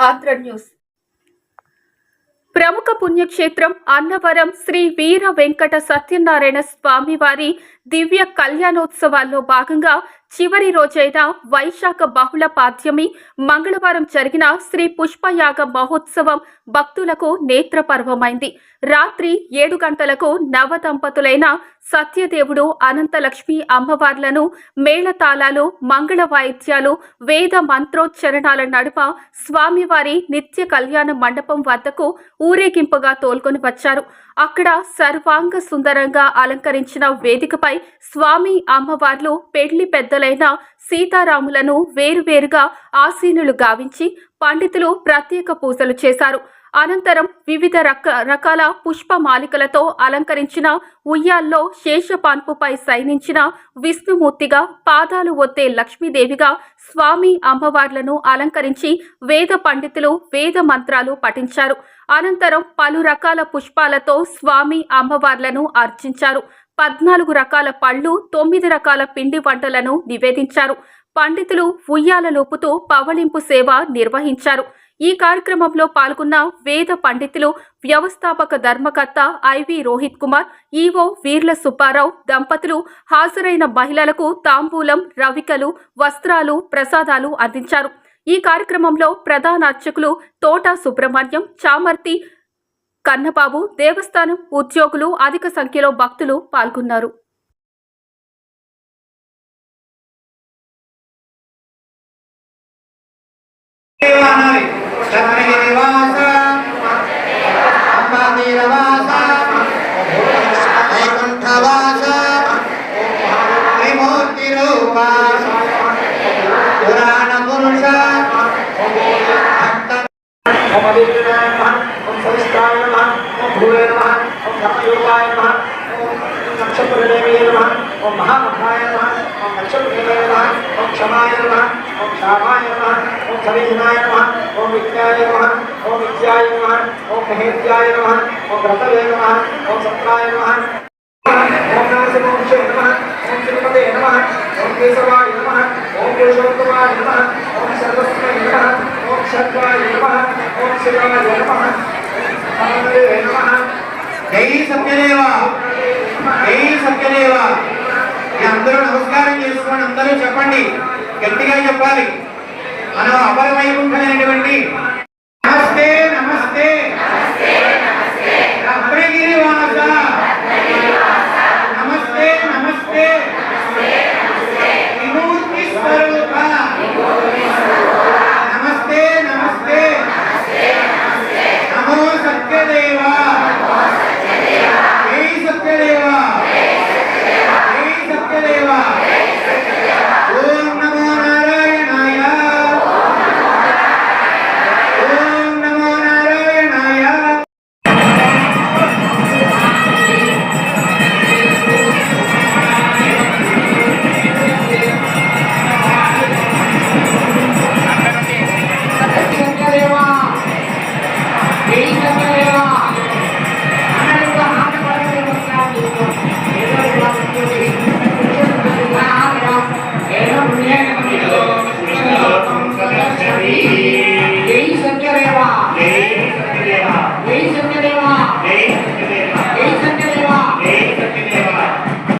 Andhra news. ప్రముఖ పుణ్యక్షేత్రం అన్నవరం శ్రీ వీర వెంకట సత్యనారాయణ స్వామి వారి దివ్య కళ్యాణోత్సవాల్లో భాగంగా చివరి రోజైన వైశాఖ బహుళ పాద్యమి మంగళవారం జరిగిన శ్రీ పుష్పయాగ మహోత్సవం భక్తులకు నేత్రపర్వమైంది. రాత్రి ఏడు గంటలకు నవ దంపతులైన సత్యదేవుడు అనంతలక్ష్మి అమ్మవార్లను మేళతాళాలు మంగళ వాయిద్యాలు వేద మంత్రోచ్చరణాల నడుమ స్వామివారి నిత్య కళ్యాణ మండపం వద్దకు ఊరేగింపుగా తోల్కొని వచ్చారు. అక్కడ సర్వాంగ సుందరంగా అలంకరించిన వేదికపై స్వామి అమ్మవార్లు పెళ్ళి మొదలైన సీతారాములను వేరువేరుగా ఆసీనులు గావించి పండితులు ప్రత్యేక పూజలు చేశారు. అనంతరం వివిధ రక రకాల పుష్పమాలికలతో అలంకరించిన ఉయ్యాల్లో శేషపాన్పుపై శయనించిన విష్ణుమూర్తిగా పాదాలు ఒత్తే లక్ష్మీదేవిగా స్వామి అమ్మవార్లను అలంకరించి వేద పండితులు వేద మంత్రాలు పఠించారు. అనంతరం పలు రకాల పుష్పాలతో స్వామి అమ్మవార్లను అర్చించారు. పద్నాలుగు రకాల పళ్ళు తొమ్మిది రకాల పిండి వంటలను నివేదించారు. పండితులు ఉయ్యాల లోపుతూ పవళింపు సేవ నిర్వహించారు. ఈ కార్యక్రమంలో పాల్గొన్న వేద పండితులు వ్యవస్థాపక ధర్మకర్త ఐవి రోహిత్ కుమార్ ఈవో వీర్ల సుబ్బారావు దంపతులు హాజరైన మహిళలకు తాంబూలం రవికలు వస్త్రాలు ప్రసాదాలు అందించారు. ఈ కార్యక్రమంలో ప్రధాన అర్చకులు తోట సుబ్రహ్మణ్యం చామర్తి కన్నబాబు దేవస్థానం ఉద్యోగులు అధిక సంఖ్యలో భక్తులు పాల్గొన్నారు. అనాలి చక్రగిరివాస నమః ఓం ధర్మయోగాయ నమః ఓం నక్షత్రదేవే నమః ఓం మహామహాయ నమః ఓం నక్షత్రదేవే నమః ఓం క్షమాయ నమః ఓం క్షామాయ నమః ఓం సవిఘ్నాయ నమః ఓం విజ్ఞాయ నమః ఓం విద్యాయ నమః ఓం మహేద్యాయ నమః ఓం వ్రతవే నమః ఓం సత్రాయ నమః ఓం నారసింహే నమః ఓం తిరుపతే నమః ఓం కేశవాయ నమః ఓం పురుషోత్తమాయ నమః ఓం సర్వస్మై నమః ఓం శర్వాయ నమః ఓం శివాయ సత్యదేవా. ఓం నమః అందరూ నమస్కారం చేసుకోండి అందరూ చెప్పండి. గట్టిగా చెప్పాలి. మనం అపరమైకుంఠమైనటువంటి నమస్తే నమస్తే.